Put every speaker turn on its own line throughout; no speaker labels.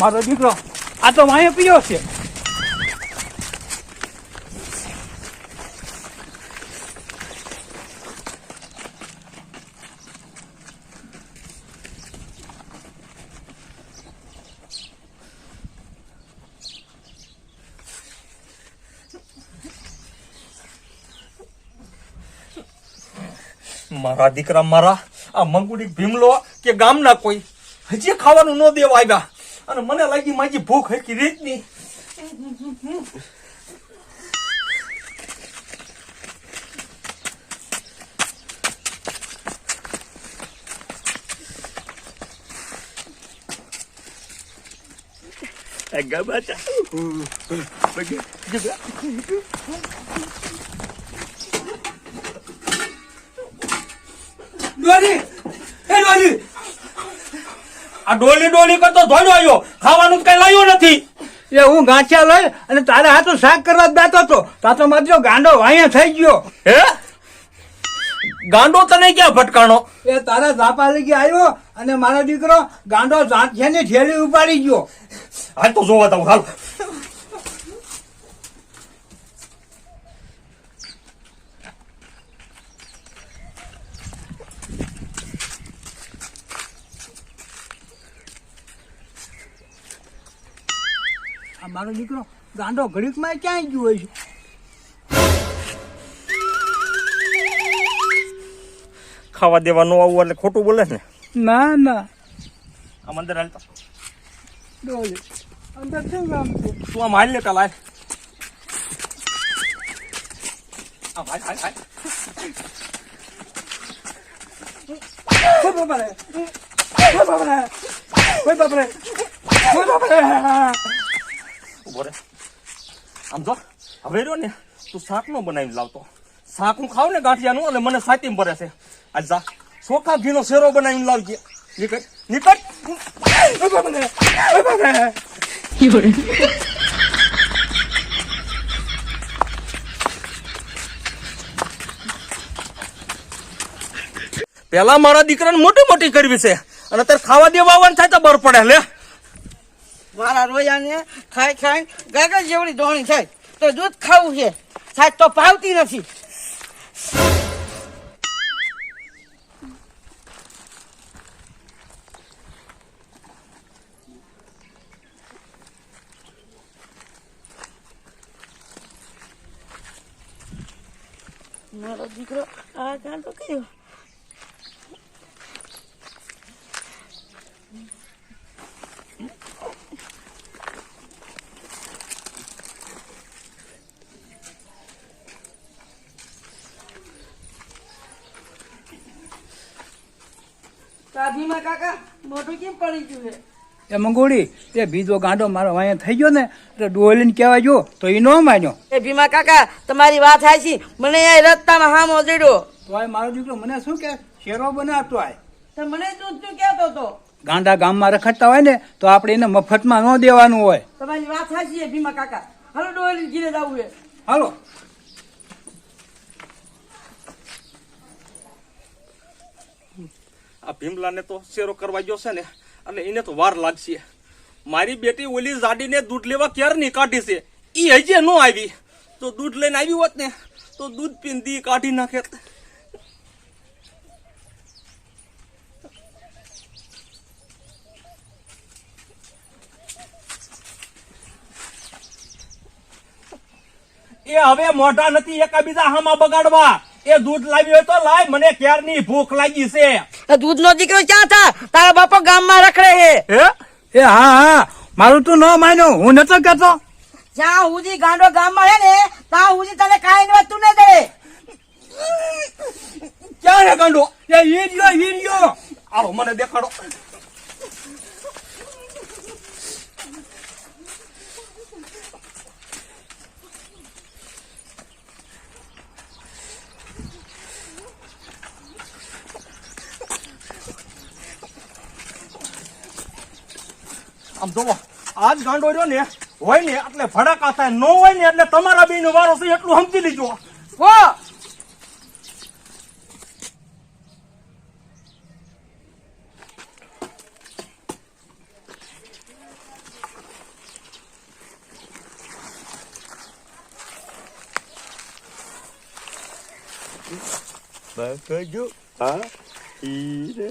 મારો દીકરો, આ તો વાંહે પીયો છે.
મારા દીકરા મારા, આ મંગુડી ભીમલો કે ગામના કોઈ, હજી ખાવાનું ન દેવા આવ્યા. અને મને લાગી માજી ભૂખ હકી રીતની.
એ ડોલી
આ ડોલી ડોલી કરતો ધોડ્યો આવ્યો ખાવાનું કઈ લાવ્યો નથી.
એ હું ગાંઠિયા લઈ અને તારે હાથું શાક કરવા દાતો બેઠો હતો. તાતો મારજો ગાંડો અહીંયા થઈ ગયો.
હે? ગાંડો તને ક્યાં ભટકાણો?
એ તારા ઝાપા લગી આવ્યો અને મારો દીકરો ગાંડો ગાંઠિયાની ઠેલી ઉપાડી ગયો.
હાલ તો જોવા દઉં હાલ.
મારો દીકરો ગાંડો ઘડીકમાં ક્યાંય ગયો હોય છે?
ખાવા દેવા ન આવું એટલે ખોટું બોલે ને?
ના ના.
આમ અંદર
હાલતો. અંદર શું કામ
તું આમ હાલ લેતા લાય. આમ હાલ હાલ હાલ.
ઓય બાપા રે ઓય બાપા રે ઊભો રે
આમ જો, હવે રહ્યો ને, તું શાક નો બનાવીને લાવતો. શાક હું ખાવ ને ગાંઠિયાનું એટલે મને સાતીમ ભરે છે. આજ જા, ચોખા, ઘીનો શેરો બનાવીને લાવજે. નીકળ નીકળ. પેલા મારા દીકરાને મોટી મોટી કરવી છે. અને અત્યારે ખાવા દેવા આવવાનું થાય તો બર પડે, લે.
મારા રોયાને ખાઈ ખાઈ ગાગર જેવડી દોણી થાય. તો દૂધ ખાવું છે. સાહેબ, તો ભાવતી નથી. મારો દીકરો આ ગાંડો કયો? ભીમા કાકા મોઢું કેમ પડી ગયું છે?
એ મંગોળી એ બીજો ગાંડો મારો વાંહે થઈ ગયો ને એટલે ડોલીને કહેવા જો તો એ ન માન્યો.
એ ભીમા કાકા તમારી વાત હાચી મને એ રસ્તામાં હામો જડ્યો
તો આ મારો દીકરો મને શું કે? શેરો બનાવતો આય.
તો મને તું શું કહેતો હતો.
ગાંડા ગામમાં રખડતા હોય ને તો આપણે એને મફતમાં ન દેવાનું હોય.
તમારી વાત સાચી છે ભીમા કાકા. હાલો ડોલી ઘીરે જવું છે.
હાલો.
આ ભીમલાને તો શેરો કરવા ગયો છે ને, અને એને તો વાર લાગશે. મારી બેટી ઓલી જાડીને દૂધ લેવા ક્યારની કાઢી છે? એ હજી ન આવી. તો દૂધ લઈને આવી હોત ને, તો દૂધ પીને દી કાઢી નાખે. એ હવે મોઢા નથી એકાબીજા હામાં બગાડવા. એ દૂધ લાવ્યો તો લાય, મને ક્યારની ભૂખ લાગી છે?
દૂધ નો દીકરો ક્યાં થા? તારા બાપો ગામમાં રખડે
હે.
એ? હા હા. મારું તું ન માન્યો. હું નતો કહેતો
જ્યાં હુજી ગાંડો ગામમાં હે ને ત્યાં હુજી તને કાંઈ તું ને દે.
ક્યાં હે ગાંડો?
એ ઈર્યો ઈર્યો
આવો મને દેખાડો. આમ જોવો આજ ગાંડો રહ્યો ને હોય ને એટલે ભડાકા થાય ન હોય ને એટલે તમારા બેનો વારો છે એટલું સમજી લીજો.
વાહ
Bakaju, ah, ira,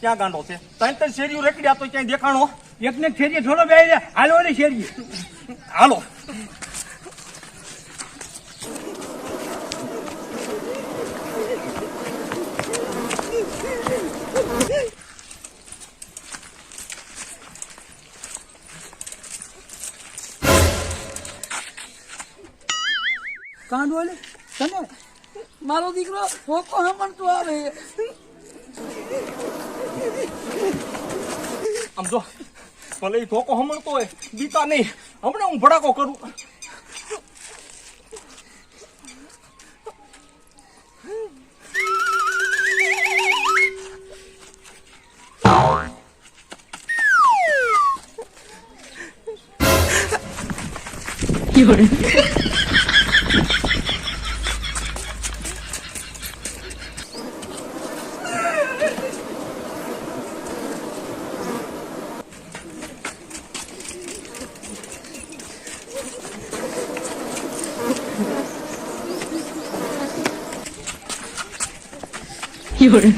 ક્યાં ગાંડો છે? ત્રણ ત્રણ શેરીઓ રેકડ્યા તો ક્યાંય દેખાણો?
એકને ફેરીએ થોડો બે હાલો ને શેરીએ.
હાલો.
કાંડો લે તને? મારો દીકરો પોકો હમણતો આવે.
આમ જો ભલે ધોકો હમણતો હોય બીતા નહીં. હમણાં હું ભડાકો કરું. You're 有人